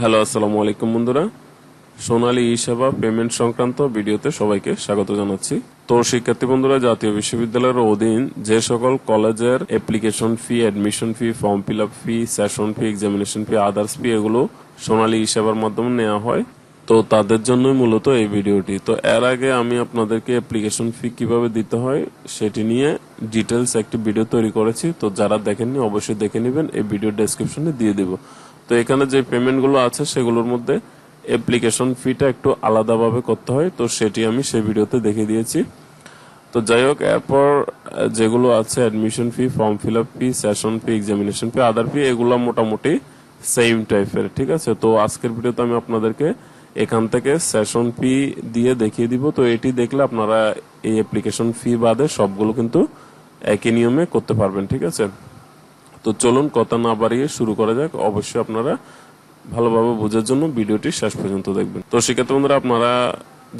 Hello আসসালামু আলাইকুম বন্ধুরা। সোনালী ই সেবা পেমেন্ট সংক্রান্ত ভিডিওতে সবাইকে স্বাগত জানাচ্ছি। তো শিক্ষার্থী বন্ধুরা, জাতীয় বিশ্ববিদ্যালয়ের অধীন যে সকল কলেজের application fee admission fee form fill up fee session fee examination fee others fee এগুলো সোনালী ই সেবার মাধ্যমে নেওয়া হয়। তো তাদের জন্যই মূলত এই ভিডিওটি। তো এর আগে আমি আপনাদেরকে অ্যাপ্লিকেশন ফি কীভাবে দিতে হয় সেটি নিয়ে ডিটেলস একটি ভিডিও তৈরি করেছি। তো যারা দেখেননি, অবশ্যই দেখে নেবেন। এই ভিডিও ডেসক্রিপশনে দিয়ে দেব। তো এখানে যে পেমেন্টগুলো আছে সেগুলোর মধ্যে অ্যাপ্লিকেশন ফিটা একটু আলাদাভাবে করতে হয়। তো সেটি আমি সেই ভিডিওতে দেখে দিয়েছি। তো যাই হোক, এরপর যেগুলো আছে admission fee form fill up fee session fee examination fee other fee এগুলো মোটামুটি সেম টাইপের ঠিক আছে? তো আজকের ভিডিওতে আমি আপনাদেরকে এখান থেকে সেশন ফি দিয়ে দেখিয়ে দিব। তো এটি দেখলে আপনারা এই অ্যাপ্লিকেশন ফি বাদে সবগুলো কিন্তু একই নিয়মে করতে পারবেন, ঠিক আছে? তো চলুন কথা না বাড়িয়ে শুরু করা যাক। অবশ্যই আপনারা ভালোভাবে বোঝার জন্য ভিডিওটি শেষ পর্যন্ত দেখবেন। তো সেক্ষেত্রে বন্ধুরা, আপনারা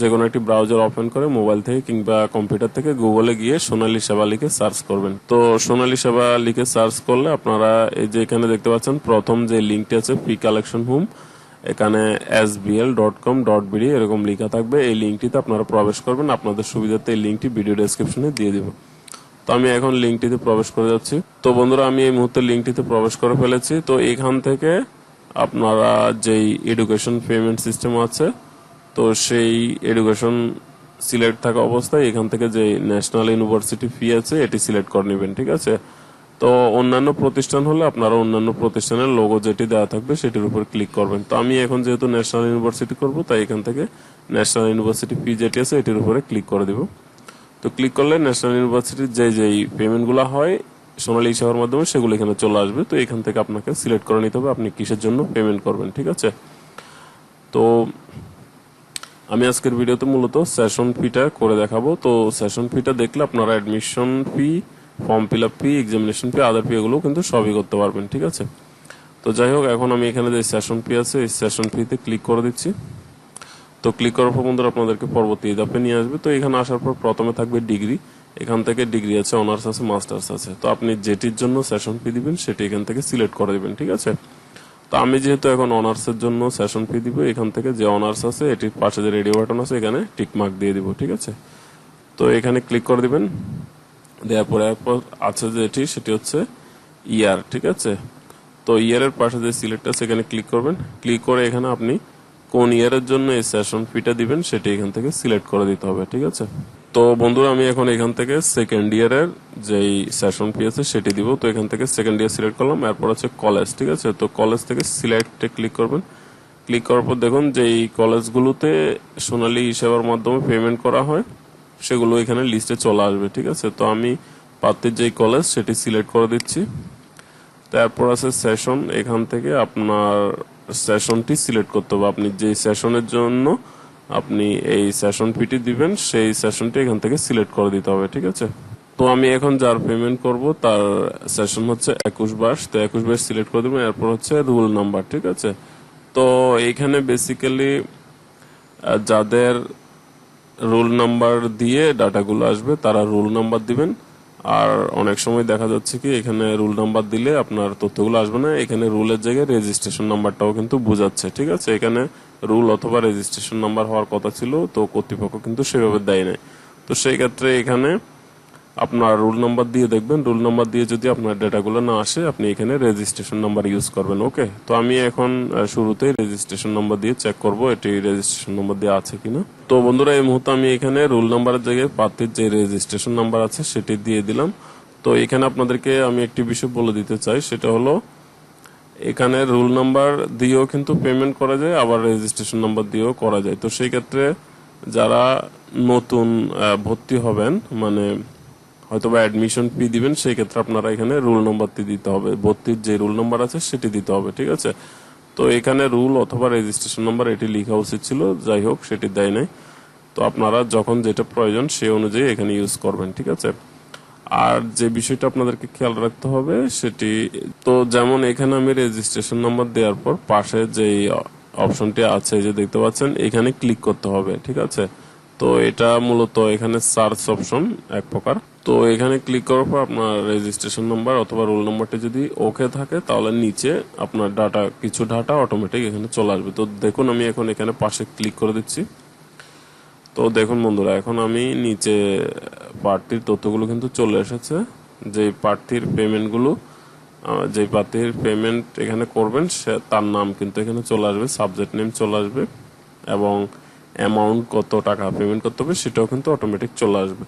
যে কোনো একটি ব্রাউজার ওপেন করে মোবাইল থেকে কিংবা কম্পিউটার থেকে গুগলে গিয়ে সোনালী সেবা লিখে সার্চ করবেন। তো সোনালী সেবা লিখে সার্চ করলে আপনারা এই যে এখানে দেখতে পাচ্ছেন, প্রথম যে লিঙ্কটি আছে ফি কালেকশন হোম এখানে S BL dot com dot BD এরকম লেখা থাকবে। এই লিঙ্কটিতে আপনারা প্রবেশ করবেন। আপনাদের সুবিধার্থে এই লিঙ্কটি ভিডিও ডেসক্রিপশনে দিয়ে দিব। তো আমি এখন লিঙ্কটিতে প্রবেশ করে যাচ্ছি। তো বন্ধুরা, আমি এই মুহূর্তে লিঙ্কটিতে প্রবেশ করে ফেলেছি। তো এখান থেকে আপনারা যেই এডুকেশন পেমেন্ট সিস্টেম আছে, তো সেই এডুকেশন সিলেক্ট থাকা অবস্থায় এখান থেকে যে ন্যাশনাল ইউনিভার্সিটি ফি আছে, এটি সিলেক্ট করে নেবেন, ঠিক আছে? তো অন্যান্য প্রতিষ্ঠান হলে আপনারা অন্যান্য প্রতিষ্ঠানের লোগো যেটি দেওয়া থাকবে সেটির উপর ক্লিক করবেন। তো আমি এখন যেহেতু ন্যাশনাল ইউনিভার্সিটি করব, তাই এখান থেকে ন্যাশনাল ইউনিভার্সিটি ফি যেটি আছে, এটির উপরে ক্লিক করে দিব। তো ক্লিক করলে ন্যাশনাল ইউনিভার্সিটির যে, যেই পেমেন্টগুলো হয়, সোনালী সেবার মাধ্যমে সেগুলো এখানে চলে আসবে। তো এখান থেকে আপনাকে সিলেক্ট করে নিতে হবে। আপনি কিসের জন্য পেমেন্ট করবেন, ঠিক আছে? তো আমি আজকের ভিডিওতে মূলত সেশন ফিটা করে দেখাবো। তো সেশন ফিটা দেখলে আপনারা admission fee form fill up fee examination fee other fee এগুলো কিন্তু সবই করতে পারবেন, ঠিক আছে? তো যাই হোক, এখন আমি এখানে যে সেশন ফি আছে, এই সেশন ফিতে ক্লিক করে দিচ্ছি। তো ক্লিক করার পর বন্ধুরা আপনাদেরকে পরবর্তী ধাপে নিয়ে আসবে। তো এখানে আসার পর প্রথমে থাকবে ডিগ্রি এখান থেকে ডিগ্রি আছে অনার্স আছে মাস্টার্স আছে। তো আপনি যেটির জন্য সেশন ফি দিবেন, সেটি এখান থেকে সিলেক্ট করে দিবেন, ঠিক আছে? তো আমি যেহেতু এখন অনার্সের জন্য সেশন ফি দিব, এখান থেকে যে অনার্স আছে, এটির পাশে যে রেডিও বাটন আছে, এখানে টিক মার্ক দিয়ে দিব, ঠিক আছে? তো এখানে ক্লিক করে দিবেন। দেওয়ার পরে এরপর আছে যেটি, সেটি হচ্ছে ইয়ার ঠিক আছে? তো ইয়ারের পাশে যে সিলেক্ট আছে, এখানে ক্লিক করবেন। ক্লিক করে এখানে আপনি কোন ইয়ারের জন্য এই সেশন ফিটা দিবেন সেটি এখান থেকে সিলেক্ট করে দিতে হবে, ঠিক আছে? তো বন্ধুরা, আমি এখন এখান থেকে সেকেন্ড ইয়ারের যেই সেশন ফি আছে সেটি দিব। তো এখান থেকে সেকেন্ড ইয়ার সিলেক্ট করলাম, এরপর হচ্ছে কলেজ ঠিক আছে? তো কলেজ থেকে সিলেক্টে ক্লিক করবেন। ক্লিক করার পর দেখুন যে এই কলেজগুলোতে সোনালি সেবার মাধ্যমে পেমেন্ট করা হয়, সেগুলো এখানে লিস্টে চলে আসবে, ঠিক আছে? তো আমি প্রার্থীর যেই কলেজ সেটি সিলেক্ট করে দিচ্ছি। তারপর আছে সেশন এখান থেকে আপনার সেশনটি সিলেক্ট করতে হবে। আপনি যে সেশনের জন্য আপনি এই সেশন ফিটি দিবেন, সেই সেশনটি এখান থেকে সিলেক্ট করে দিতে হবে, ঠিক আছে? তো আমি এখন যার পেমেন্ট করব, তার সেশন হচ্ছে একুশ বাস তো একুশ বাস সিলেক্ট করে দেবেন, এরপর হচ্ছে রুল নাম্বার ঠিক আছে? তো এইখানে বেসিক্যালি যাদের রোল নাম্বার দিয়ে ডাটাগুলো আসবে, তারা রোল নাম্বার দিবেন। আর অনেক সময় দেখা যাচ্ছে কি, এখানে রুল নাম্বার দিলে আপনার তথ্যগুলো আসবে না। এখানে রুলের জায়গায় রেজিস্ট্রেশন নাম্বারটাও কিন্তু বোঝাচ্ছে, ঠিক আছে? এখানে রুল অথবা রেজিস্ট্রেশন নাম্বার হওয়ার কথা ছিল, তো কর্তৃপক্ষ কিন্তু সেভাবে দেয় নাই। তো সেই ক্ষেত্রে এখানে আপনার রুল নাম্বার দিয়ে দেখবেন। রুল নাম্বার দিয়ে যদি আপনার ডেটাগুলো না আসে, আপনি এখানে রেজিস্ট্রেশন নাম্বার ইউজ করবেন ওকে তো আমি এখন শুরুতেই রেজিস্ট্রেশন নাম্বার দিয়ে চেক করব, এটি রেজিস্ট্রেশন নাম্বার দিয়ে আছে কিনা। তো বন্ধুরা, এই মুহূর্তে আমি এখানে রুল নাম্বারের জায়গায় প্রার্থীর যে রেজিস্ট্রেশন নাম্বার আছে, সেটি দিয়ে দিলাম। তো এখানে আপনাদেরকে আমি একটি বিষয় বলে দিতে চাই, সেটা হলো, এখানে রুল নাম্বার দিয়েও কিন্তু পেমেন্ট করা যায়, আবার রেজিস্ট্রেশন নাম্বার দিয়েও করা যায়। তো সেই ক্ষেত্রে যারা নতুন ভর্তি হবেন মানে হয়তোবা অ্যাডমিশন ফি দিবেন সেই ক্ষেত্রে আপনারা এখানে রুল নাম্বারটি দিতে হবে। ভর্তির যে রুল নাম্বার আছে, সেটি দিতে হবে, ঠিক আছে? তো এখানে রুল অথবা রেজিস্ট্রেশন নাম্বার এটি লেখা উচিত ছিল, যাই হোক, সেটি দেয় নাই। তো আপনারা যখন যেটা প্রয়োজন সেই অনুযায়ী এখানে ইউজ করবেন, ঠিক আছে? আর যে বিষয়টা আপনাদেরকে খেয়াল রাখতে হবে, সেটি, তো যেমন এখানে আমি রেজিস্ট্রেশন নাম্বার দেওয়ার পর পাশে যে অপশনটি আছে, যে দেখতে পাচ্ছেন, এখানে ক্লিক করতে হবে, ঠিক আছে? তো এটা মূলত এখানে সার্চ অপশন এক প্রকার। তো এখানে ক্লিক করার পর আপনার রেজিস্ট্রেশন নাম্বার অথবা রোল নাম্বারটি যদি ওকে থাকে, তাহলে নিচে আপনার ডাটা কিছু ডাটা অটোমেটিক এখানে চলে আসবে। তো দেখুন, আমি এখন এখানে পাশে ক্লিক করে দিচ্ছি। তো দেখুন বন্ধুরা, এখন আমি নিচে প্রার্থীর তথ্যগুলো কিন্তু চলে এসেছে। যে প্রার্থীর পেমেন্টগুলো যে প্রার্থীর পেমেন্ট এখানে করবেন, সে তার নাম কিন্তু এখানে চলে আসবে সাবজেক্ট নেম চলে আসবে এবং অ্যামাউন্ট কত টাকা পেমেন্ট করতে হবে, সেটাও কিন্তু অটোমেটিক চলে আসবে।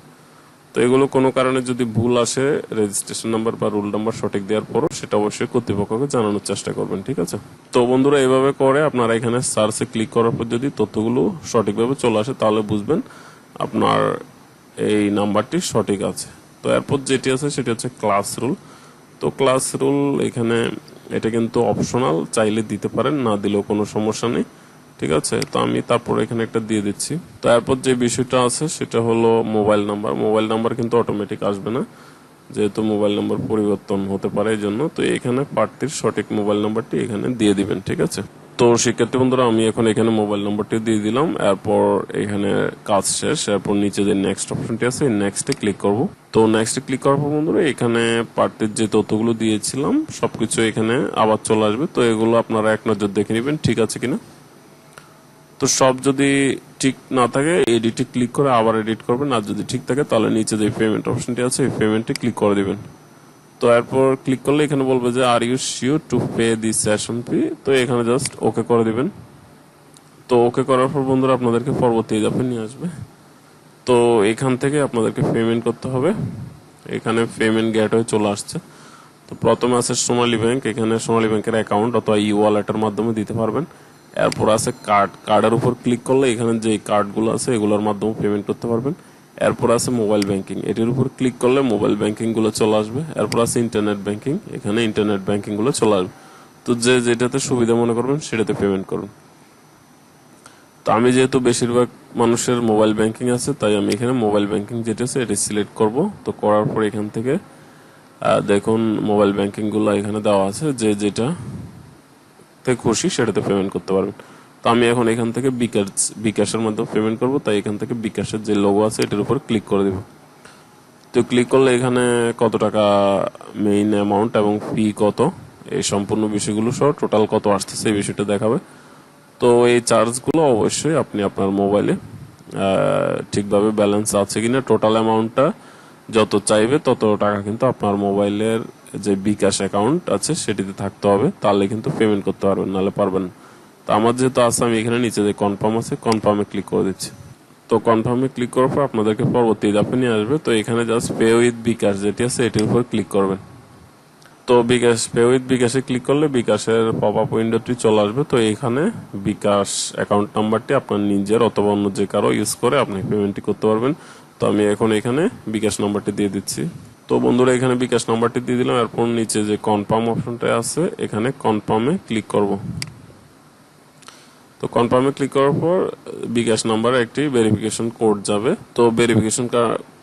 তো এগুলো কোনো কারণে যদি ভুল আসে রেজিস্ট্রেশন নাম্বার বা রুল নাম্বার সঠিক দেওয়ার পরও সেটা অবশ্যই কর্তৃপক্ষকে জানানোর চেষ্টা করবেন, ঠিক আছে? তো বন্ধুরা, এভাবে করে আপনারা এখানে সার্চে ক্লিক করার পর যদি তথ্যগুলো সঠিকভাবে চলে আসে, তাহলে বুঝবেন আপনার এই নাম্বারটি সঠিক আছে। তো এরপর যেটি আছে, সেটি হচ্ছে ক্লাস রুল তো ক্লাস রুল এখানে, এটা কিন্তু অপশনাল চাইলে দিতে পারেন, না দিলেও কোনো সমস্যা নেই। ঠিক আছে? তো আমি তারপর এখানে একটা দিয়ে দিচ্ছি। তো এরপর যে বিষয়টা আছে, সেটা হলো মোবাইল নাম্বার মোবাইল নাম্বার কিন্তু অটোমেটিক আসবে না, যেহেতু মোবাইল নাম্বার পরিবর্তন হতে পারে এই জন্য। তো এখানে প্রার্থীর সঠিক মোবাইল নাম্বারটি এখানে দিয়ে দিবেন, ঠিক আছে? তো শিক্ষার্থী বন্ধুরা, আমি এখন এখানে মোবাইল নাম্বারটি দিয়ে দিলাম। এরপর এখানে কাজ শেষ। এরপর নিচে যে নেক্সট অপশনটি আছে নেক্সটে ক্লিক করব। তো নেক্সটে ক্লিক করার পর বন্ধুরা, এখানে প্রার্থীর যে তথ্যগুলো দিয়েছিলাম, সবকিছু এখানে আবার চলে আসবে। তো এগুলো আপনারা এক নজর দেখে নেবেন, ঠিক আছে কিনা? তো সব যদি ঠিক না থাকে এডিটে ক্লিক করে আবার এডিট করবেন, আর যদি ঠিক থাকে, তাহলে নিচে যে পেমেন্ট অপশনটি আছে এই পেমেন্টে ক্লিক করে দিবেন। তো এরপর ক্লিক করলে এখানে বলবে যে are you sure to pay the session fee তো এখানে জাস্ট ওকে করে দিবেন। তো ওকে করার পর বন্ধুরা, আপনাদেরকে পরবর্তী ধাপে নিয়ে আসবে। তো এখান থেকে আপনাদেরকে পেমেন্ট করতে হবে। এখানে পেমেন্ট গেট হয়ে চলে আসছে। তো প্রথমে আছে সোনালী ব্যাংক এখানে সোনালী ব্যাংকের অ্যাকাউন্ট অথবা ই ওয়ালেটের মাধ্যমে দিতে পারবেন। এরপর আছে কার্ড কার্ডের উপর ক্লিক করলে এখানে যে কার্ডগুলো আছে, এগুলোর মাধ্যমে পেমেন্ট করতে পারবেন। এরপর আছে মোবাইল ব্যাংকিং এটির উপর ক্লিক করলে মোবাইল ব্যাংকিংগুলো চলে আসবে। এরপর আছে ইন্টারনেট ব্যাংকিং এখানে ইন্টারনেট ব্যাংকিংগুলো চলে আসবে। তো যে যেটাতে সুবিধা মনে করবেন, সেটাতে পেমেন্ট করুন। তো আমি যেহেতু বেশিরভাগ মানুষের মোবাইল ব্যাংকিং আছে, তাই আমি এখানে মোবাইল ব্যাংকিং যেটা আছে, এটি সিলেক্ট করব। তো করার পর এখান থেকে দেখুন মোবাইল ব্যাংকিংগুলো এখানে দেওয়া আছে। যে যেটা তে খুশি সেটাতে পেমেন্ট করতে পারবেন। তো আমি এখন এখান থেকে বিকাশ, বিকাশের মাধ্যমে পেমেন্ট করব, তাই এখান থেকে বিকাশের যে লোগো আছে, এটার উপর ক্লিক করে দিব। তো ক্লিক করলে এখানে কত টাকা মেইন অ্যামাউন্ট এবং ফি কত, এই সম্পূর্ণ বিষয়গুলো সহ টোটাল কত আসতেছে, এই বিষয়টা দেখাবে। তো এই চার্জগুলো অবশ্যই আপনি আপনার মোবাইলে ঠিকভাবে ব্যালেন্স আছে কিনা টোটাল অ্যামাউন্টটা যত চাইবে তত টাকা কিন্তু আপনার মোবাইলের যে বিকাশ অ্যাকাউন্ট আছে সেটিতে থাকতে হবে, তাহলে কিন্তু পেমেন্ট করতে পারবেন, নাহলে পারবেন তো আমার যেহেতু আছে, আমি এখানে নিচে যে কনফার্ম আছে, কনফার্মে ক্লিক করে দিচ্ছি। তো কনফার্মে ক্লিক করার পর আপনাদেরকে পরবর্তী ধাপে নিয়ে আসবে। তো এখানে জাস্ট পে উইথ বিকাশ যেটি আছে এটির উপর ক্লিক করবেন। তো বিকাশ পে উইথ বিকাশে ক্লিক করলে বিকাশের পপ আপ উইন্ডোটি চলে আসবে। তো এখানে বিকাশ অ্যাকাউন্ট নাম্বারটি আপনার নিজের অথবা অন্য যে কারও ইউজ করে আপনি পেমেন্টটি করতে পারবেন। তো আমি এখন এখানে বিকাশ নাম্বারটি দিয়ে দিচ্ছি। তো বন্ধুরা, এখানে বিকাশ নাম্বারটি দিয়ে দিলাম, এরপর নিচে যে কনফার্ম অপশনটা আছে, এখানে কনফার্মে ক্লিক করব। তো কনফার্মে ক্লিক করার পর, বিকাশ নাম্বারে একটি ভেরিফিকেশন কোড যাবে। তো ভেরিফিকেশন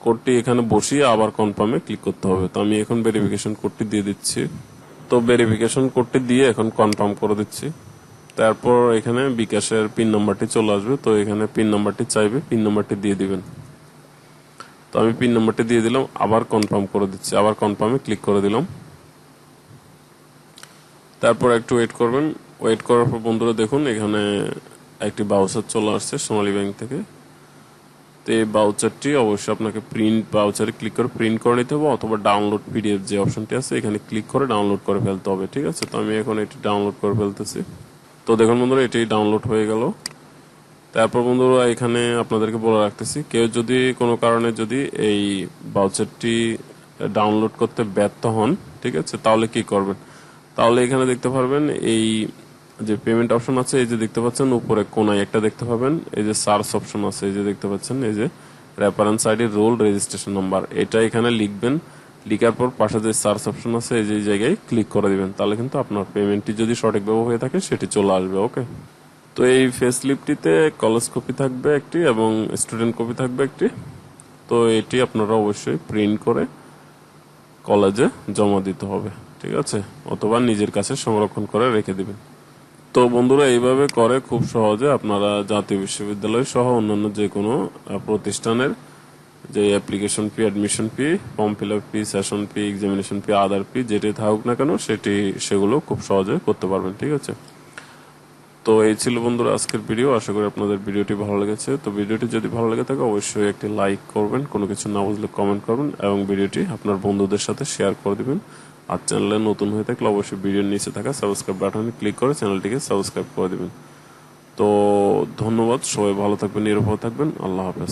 কোডটি এখানে বসিয়ে আবার কনফার্মে ক্লিক করতে হবে। তো আমি এখন ভেরিফিকেশন কোডটি দিয়ে দিচ্ছি। তো ভেরিফিকেশন কোডটি দিয়ে এখন কনফার্ম করে দিচ্ছি। তারপর এখানে বিকাশের পিন নাম্বারটি চলে আসবে। তো এখানে পিন নাম্বারটি চাইবে পিন নাম্বারটি দিয়ে দিবেন। তো আমি পিন নাম্বারটি দিয়ে দিলাম, আবার কনফার্ম করে দিচ্ছি, আবার কনফার্মে ক্লিক করে দিলাম। তারপর একটু ওয়েট করবেন। ওয়েট করার পর বন্ধুরা দেখুন, এখানে একটি বাউচার চলে আসছে সোনালী ব্যাংক থেকে। তো এই বাউচারটি অবশ্যই আপনাকে প্রিন্ট বাউচারে ক্লিক করে প্রিন্ট করে নিতে হবে অথবা ডাউনলোড পিডিএফ যে অপশনটি আছে, এখানে ক্লিক করে ডাউনলোড করে ফেলতে হবে, ঠিক আছে? তো আমি এখন এটি ডাউনলোড করে ফেলতেছি। তো দেখুন বন্ধুরা, এটি ডাউনলোড হয়ে গেল। তারপর বন্ধুরা, এখানে আপনাদেরকে বলে রাখতেছি, কেউ যদি কোনো কারণে যদি এই ভাউচারটি ডাউনলোড করতে ব্যর্থ হন, ঠিক আছে, তাহলে কি করবেন? তাহলে এখানে দেখতে পারবেন, এই যে পেমেন্ট অপশন আছে, এই যে দেখতে পাচ্ছেন, উপরে কোনায় একটা দেখতে পাবেন, এই যে সার্চ অপশন আছে, এই যে দেখতে পাচ্ছেন, এই যে reference ID roll registration number এটা এখানে লিখবেন, লিখার পর পাশে যে সার্চ অপশন আছে, এই যে জায়গায় ক্লিক করে দিবেন, তাহলে কিন্তু আপনার পেমেন্টটি যদি সঠিকভাবে হয়ে থাকে, সেটি চলে আসবে ওকে তো এই ফেসলিপটিতে কলেজ কপি থাকবে একটি এবং স্টুডেন্ট কপি থাকবে একটি। তো এটি আপনারা অবশ্যই প্রিন্ট করে কলেজে জমা দিতে হবে, ঠিক আছে? অথবা নিজের কাছে সংরক্ষণ করে রেখে দিবেন। তো বন্ধুরা, এইভাবে করে খুব সহজে আপনারা জাতীয় বিশ্ববিদ্যালয় সহ অন্যান্য যে কোনো প্রতিষ্ঠানের যে application fee admission fee form fill up fee session fee examination fee other fee যেটি থাকুক না কেন, সেটি, সেগুলো খুব সহজে করতে পারবেন, ঠিক আছে? তো এই ছিল বন্ধুরা আজকের ভিডিও আশা করি আপনাদের ভিডিওটি ভালো লেগেছে। তো ভিডিওটি যদি ভালো লেগে থাকে, অবশ্যই একটি লাইক করবেন, কোনো কিছু না বুঝলে কমেন্ট করবেন এবং ভিডিওটি আপনার বন্ধুদের সাথে শেয়ার করে দিবেন। আর চ্যানেলে নতুন হয়ে থাকলে অবশ্যই ভিডিওর নিচে থাকা সাবস্ক্রাইব বাটনে ক্লিক করে চ্যানেলটিকে সাবস্ক্রাইব করে দেবেন। তো ধন্যবাদ, সবাই ভালো থাকবেন নিরাপদ থাকবেন। আল্লাহ হাফেজ।